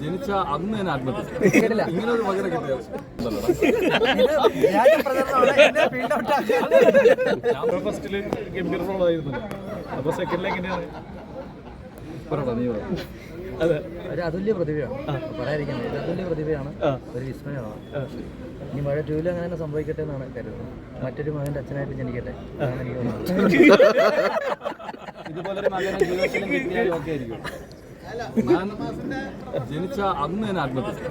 ജനിച്ച അന്ന് ഞാൻ ആത്മഹത്യ. ഇങ്ങനെ ഒരു മകനെ കിട്ടിയ? ഞാൻ ഫസ്റ്റിൽ ഗംഭീർ റോളായിരുന്നു അപ്പൊ സെക്കൻഡിൽ എങ്ങനെയാണ്? ഒരു അതുല്യ പ്രതിഭയാണ്. പറയാതിരിക്കാൻ ഒരു അതുല്യ പ്രതിഭയാണ് ഒരു വിസ്മയമാണ്. ഇനി മഴ ടൂവിലും അങ്ങനെ തന്നെ സംഭവിക്കട്ടെ എന്നാണ് കരുതുന്നത്. മറ്റൊരു മകന്റെ അച്ഛനായിട്ട് ജനിക്കട്ടെ ഇതുപോലൊരു മകനെ ജീവിതത്തിലും കിട്ടിയാലും ഒക്കെ ആയിരിക്കും. ജനിച്ച അന്ന് ഞാൻ ആത്മഹത്യ.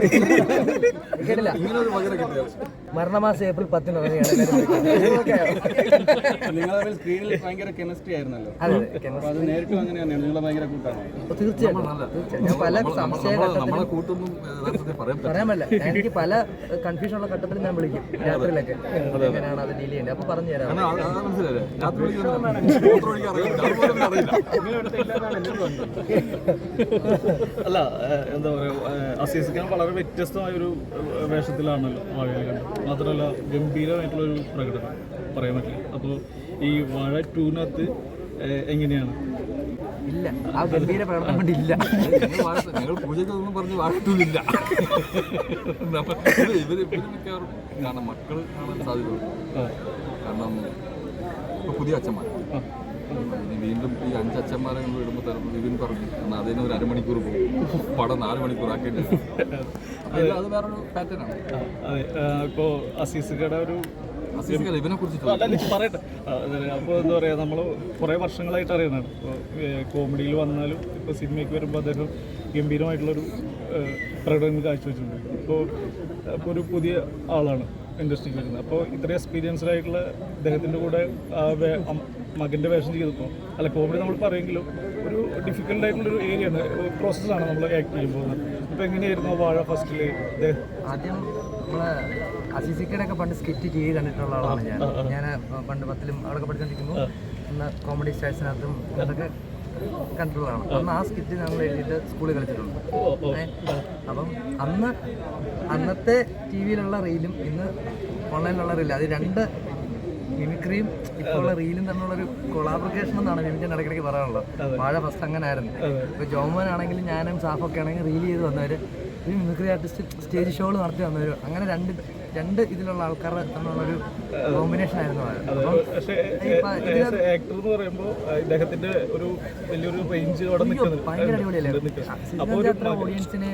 കേട്ടില്ല. ഇങ്ങനെ ഒരു മകനെ കിട്ടിയ? മരണമാസം ഏപ്രിൽ പത്തിന്. നിങ്ങൾ തമ്മിൽ സ്ക്രീനിൽ ഭയങ്കര കെമിസ്ട്രി ആയിരുന്നല്ലോ. അതെ അതെ കെമിസ്ട്രി. അപ്പൊ അത് നേരിട്ടും അങ്ങനെ തന്നെയാണ് നിങ്ങൾ ഭയങ്കര കൂട്ടാണ്? തീർച്ചയായും പല സംശയ കൂട്ടൊന്നും പറയാൻ പറ്റില്ല. എനിക്ക് പല കൺഫ്യൂഷൻ ഉള്ള ഘട്ടത്തിൽ ഞാൻ വിളിക്കും. രാത്രിയിലൊക്കെ. എങ്ങനെയാണ് അത് ഡീൽ ചെയ്യേണ്ടത്? അപ്പൊ പറഞ്ഞു തരാം. രാത്രി അല്ല എന്താ പറയുക അസീസ് ഖാൻ വളരെ വ്യത്യസ്തമായ ഒരു വേഷത്തിലാണല്ലോ വാഴയിൽ കണ്ടത്. മാത്രമല്ല ഗംഭീരമായിട്ടുള്ള ഒരു പ്രകടനം പറയാൻ പറ്റില്ല. അപ്പോൾ ഈ വാഴ ടൂനകത്ത് എങ്ങനെയാണ്? ഇല്ല. ആ ഗംഭീര പ്രകടനം കണ്ടില്ല ഞങ്ങൾ വാഴ- ഒന്നും പറഞ്ഞ് വാഴട്ടില്ല ഇവർ ഇവർ മിക്കവാറും കാരണം മക്കൾ കാണാൻ സാധ്യതയുള്ളൂ. കാരണം ഇപ്പൊ പുതിയ അച്ഛന്മാർ ഇനി വീണ്ടും ഈ അഞ്ചച്ഛന്മാരെ കൊണ്ട് വിടുമ്പോൾ തരുമ്പോൾ വിപിൻ പറഞ്ഞു. എന്നാൽ അതിന് ഒരു അരമണിക്കൂർ പോകും. പടം നാല് മണിക്കൂർ ഇത് അത് വേറൊരു പാറ്റേൺ ആണ്. അതെ. ഇപ്പോൾ ഒരു അസീസ് ഇവനെ കുറിച്ച് പറയട്ടെ. അപ്പോൾ എന്താ പറയുക നമ്മൾ കുറേ വർഷങ്ങളായിട്ട് അറിയുന്നതാണ് കോമഡിയിൽ വന്നാലും ഇപ്പോൾ സിനിമയ്ക്ക് വരുമ്പോൾ അദ്ദേഹം ഗംഭീരമായിട്ടുള്ളൊരു പ്രകടനം കാഴ്ചവെച്ചിട്ടുണ്ട്. ഇപ്പോൾ ഇപ്പോൾ ഒരു പുതിയ ആളാണ്. ഇൻഡസ്ട്രിക്ക് വരുന്നത്. അപ്പോൾ ഇത്രയും എക്സ്പീരിയൻസ്ഡ് ആയിട്ടുള്ള അദ്ദേഹത്തിന്റെ കൂടെ മകന്റെ വേഷം ചെയ്തപ്പോൾ അല്ല കോമഡി നമ്മൾ പറയുമെങ്കിലും ഒരു ഡിഫിക്കൽട്ട് ആയിട്ടുള്ളൊരു ആണ്. പ്രോസസ്സാണ് നമ്മൾ ആക്ട് ചെയ്യുമ്പോൾ അപ്പോൾ എങ്ങനെയായിരുന്നു വാഴ ഫസ്റ്റിൽ ആദ്യം നമ്മളെ അസീസിക്കയുടെ ഒക്കെ പണ്ട് സ്കിറ്റ് ചെയ്ത് കണ്ടിട്ടുള്ള ആളാണ് ഞാൻ. ഞാൻ പണ്ട് പത്തിലും അവിടെ പഠിച്ചുകൊണ്ടിരിക്കുന്നു കോമഡി സ്റ്റാഴ്സിനകത്തും അതൊക്കെ കണ്ടിട്ടുള്ളതാണ് അന്ന് ആ സ്കിറ്റ് ഞങ്ങൾ എഴുതിയിട്ട് സ്കൂളിൽ കളിച്ചിട്ടുണ്ട്. അപ്പം അന്ന് അന്നത്തെ ടി വിയിലുള്ള റീലും ഇന്ന് ഓൺലൈനിലുള്ള റീലും. അത് രണ്ട് മിമിക്രിയും ഇപ്പോൾ ഉള്ള റീലും തമ്മിലുള്ളൊരു കൊളാബറേഷൻ എന്നാണ് മിമിക്കാൻ ഇടയ്ക്കിടയ്ക്ക് പറയാനുള്ളത്. വാഴ ഫസ്റ്റ് അങ്ങനെ ആയിരുന്നു ഇപ്പോൾ ജോമോൻ ആണെങ്കിലും ഞാനും സാഫൊക്കെ ആണെങ്കിലും റീൽ ചെയ്ത് വന്നവർ ഒരു മിമിക്രി ആർട്ടിസ്റ്റ് സ്റ്റേജ് ഷോകൾ നടത്തി വന്നവർ അങ്ങനെ രണ്ട് രണ്ട് ഇതിലുള്ള ആൾക്കാർ എന്നുള്ള തമ്മിലുള്ളൊരു കോമ്പിനേഷൻ ആയിരുന്നു അത്. ആക്ടർ എന്ന് പറയുമ്പോൾ ഇദ്ദേഹത്തിന്റെ ഒരു വലിയൊരു റേഞ്ച് ഭയങ്കര അടിപൊളിയല്ലേ? ഓഡിയൻസിനെ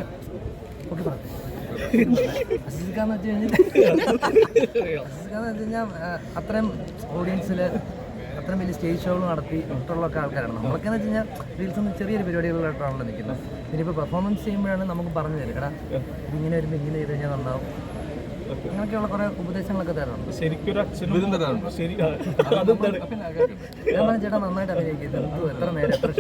വെച്ച് കഴിഞ്ഞാൽ അത്രയും ഓഡിയൻസിൽ അത്രയും വലിയ സ്റ്റേജ് ഷോകൾ നടത്തി മറ്റുള്ളൊക്കെ ആൾക്കാരാണ്. നമ്മളൊക്കെ എന്ന് വെച്ച് കഴിഞ്ഞാൽ റീൽസ് ഒന്നും ചെറിയൊരു പരിപാടികളിലായിട്ടാണല്ലോ നിൽക്കുന്നത്. ഇനിയിപ്പോൾ പെർഫോമൻസ് ചെയ്യുമ്പോഴാണ് നമുക്ക് പറഞ്ഞു തരും എടാ ഇതിങ്ങനെ വരുമ്പോൾ ഇങ്ങനെ ചെയ്ത് കഴിഞ്ഞാൽ നന്നാവും. അങ്ങനെയൊക്കെയുള്ള കുറേ ഉപദേശങ്ങളൊക്കെ തരാറുണ്ട്. ശരിക്കും ഒരു അച്ഛനും ശരി ഞാൻ ചേട്ടാ നന്നായിട്ട് അഭിനയിക്കുന്നത് എത്ര നേരം എത്ര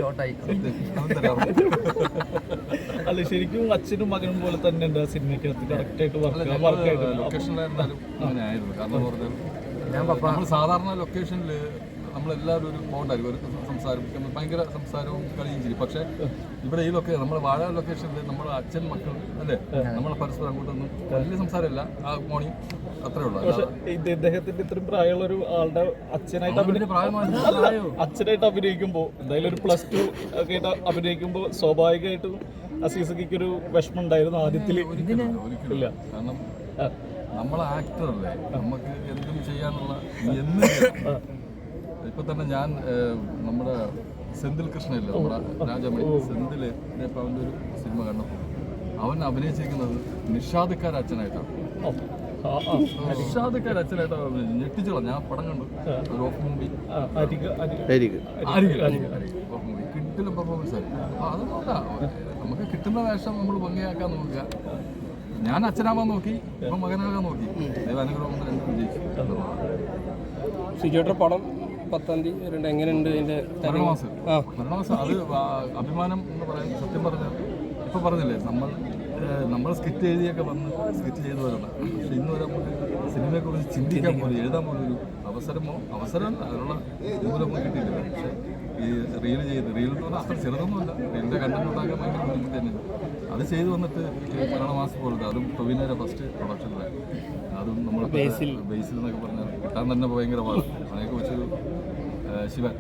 അല്ല ശരിക്കും അച്ഛനും മകനും പോലെ തന്നെ ഉണ്ട് ആ സിനിമയ്ക്കകത്ത് കറക്റ്റ് ആയിട്ട് വർക്ക് വർക്ക് ആയിരുന്നു ഞാൻ പപ്പ സാധാരണ ലൊക്കേഷനിൽ നമ്മളെല്ലാവരും ഒരു ബോണ്ടായിരിക്കും. ഒരു സംസാരം ഭയങ്കര സംസാരവും കളിയും ചെയ്യും പക്ഷേ ഇവിടെ ഈ ലൊക്കേഷൻ നമ്മുടെ വാഴ ലൊക്കേഷനിൽ നമ്മുടെ അച്ഛൻ മക്കൾ അല്ലേ? നമ്മളെ പരസ്പരം അങ്ങോട്ടൊന്നും വലിയ സംസാരമില്ല. ആ മോർണിംഗ് അത്രേ ഉള്ളൂ. ഇദ്ദേഹത്തിന്റെ ഇത്രയും പ്രായമുള്ള ഒരു ആളുടെ അച്ഛനായിട്ട് അച്ഛനായിട്ട് അഭിനയിക്കുമ്പോൾ എന്തായാലും ഒരു പ്ലസ് ടു ഒക്കെ ആയിട്ട് അഭിനയിക്കുമ്പോൾ സ്വാഭാവികമായിട്ടും അസീസക്ക് ഒരു വിഷമം ഉണ്ടായിരുന്നു ആദ്യത്തിൽ. ഇല്ല ഒരിക്കലില്ല കാരണം നമ്മൾ ആക്ടറല്ലേ നമുക്ക് എന്തും ചെയ്യാനുള്ള എന്ന്. ഇപ്പൊ തന്നെ ഞാൻ നമ്മുടെ സെന്തിൽ കൃഷ്ണയില്ലേ നമ്മുടെ രാജമണി. സെന്തിൽ ഇപ്പൊ അവന്റെ ഒരു സിനിമ കണ്ടപ്പോൾ അവൻ അഭിനയിച്ചിരിക്കുന്നത് നിഷാദക്കാർ അച്ഛനായിട്ടാണ്. നിഷാദക്കാർ അച്ഛനായിട്ടാണ് ഞെട്ടിച്ചോളാം. ഞാൻ പടം കണ്ടു. ഒരു off movie. Off movie. കിട്ടിലും performance ആയിരുന്നു അപ്പൊ അതൊന്നുമല്ല നമുക്ക് കിട്ടുന്ന വേഷം നമ്മൾ ഭംഗിയാക്കാൻ നോക്കുക. ഞാൻ അച്ഛനാവാൻ നോക്കി ഇപ്പൊ മകനാകാൻ നോക്കി. ദൈവാനുഗ്രഹം കൊണ്ട് രണ്ടും വിജയിച്ചു. പടം പത്താം തീയതി വരുന്നുണ്ട് എങ്ങനെയുണ്ട് മരണമാസം അത് അഭിമാനം എന്ന് പറയാൻ സത്യം പറഞ്ഞാൽ ഇപ്പൊ പറഞ്ഞില്ലേ നമ്മൾ നമ്മൾ സ്കിറ്റ് എഴുതിയൊക്കെ വന്ന് സ്കിറ്റ് ചെയ്തു വരുന്ന പക്ഷെ ഇന്ന് വരെ നമുക്ക് സിനിമയെക്കുറിച്ച് ചിന്തിക്കാൻ പോലും എഴുതാൻ പോലും ഒരു അവസരമോ അവസരമല്ല. അതിനുള്ള ദൂരമോ കിട്ടിയില്ല കിട്ടിയിട്ടില്ല. പക്ഷേ ഈ റീൽ ചെയ്ത് റീൽ എന്ന് പറഞ്ഞാൽ അത്ര ചെറുതൊന്നുമല്ല. റീലിന്റെ കണ്ടന്റ് ഉണ്ടാക്കാൻ ഭയങ്കര ബുദ്ധിമുട്ട് തന്നെ അത് ചെയ്തു വന്നിട്ട് മലയാള മാസം പോലത്തെ അതും ടൊവിനേരെ ഫസ്റ്റ് പ്രൊഡക്ഷനിലെ അതും നമ്മൾ ബേസിൽ. ബേസിൽ എന്നൊക്കെ പറഞ്ഞാൽ കിട്ടാൻ തന്നെ ഭയങ്കര പാടാണ് അതിനെയൊക്കെ വെച്ചൊരു ഏഹ് ശിവൻ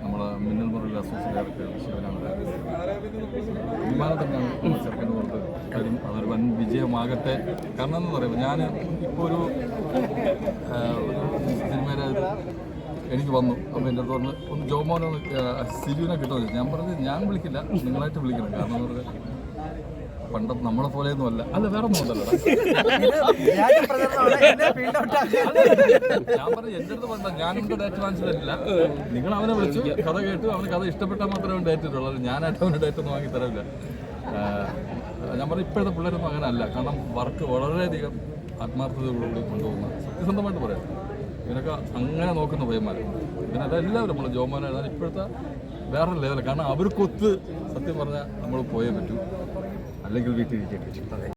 മിന്നൽ മുറിയിൽ അസോസിയേറ്റ് ശിവനാണ് അഭിമാനം തന്നെയാണ് ചെറുക്കന്റെ പുറത്ത് വരും അതൊരു വൻ വിജയമാകട്ടെ. കാരണം എന്ന് പറയുമ്പോൾ ഞാൻ ഇപ്പോൾ ഒരു സിനിമയുടെ എനിക്ക് വന്നു. അപ്പോൾ എന്റെ അടുത്ത് പറഞ്ഞ് ഒന്ന് ജോമോനെ സിലുവിനെ കിട്ടുമെന്ന് ഞാൻ പറഞ്ഞത് ഞാൻ വിളിക്കില്ല. നിങ്ങളായിട്ട് വിളിക്കണം. കാരണം എന്ന് പറഞ്ഞാൽ പണ്ട് നമ്മളെ പോലെയൊന്നും അല്ല. അല്ല വേറെ ഒന്നും ഔട്ട് ഞാൻ പറഞ്ഞു എന്റെ അടുത്ത് പറഞ്ഞ ഞാനിവിടെ ഡേറ്റ് വാങ്ങിച്ചു തരില്ല. നിങ്ങൾ അവനെ വിളിച്ചു കഥ കേട്ടു. അവന് കഥ ഇഷ്ടപ്പെട്ടാൽ മാത്രമേ ഡേറ്റ് ഇട്ടുള്ളൂ ഞാനായിട്ട് അവന് ഡേറ്റ് ഒന്നും വാങ്ങി ഞാൻ പറഞ്ഞു ഇപ്പോഴത്തെ പിള്ളേരൊന്നും അങ്ങനെ അല്ല. കാരണം വർക്ക് വളരെയധികം ആത്മാർത്ഥതയോടുകൂടി കൊണ്ടുപോകുന്ന സത്യസന്ധമായിട്ട് പറയാം. ഇവരൊക്കെ അങ്ങനെ നോക്കുന്ന പയ്യന്മാർ ഇതിനല്ല എല്ലാവരും നമ്മൾ ജോമാനായിരുന്നാലും ഇപ്പോഴത്തെ വേറെ ലെവലാണ് കാരണം അവർക്കൊത്ത് സത്യം പറഞ്ഞാൽ നമ്മൾ പോയേ പറ്റൂ. അല്ലെങ്കിൽ വീട്ടിൽ ഇരിക്കേണ്ടി വരും.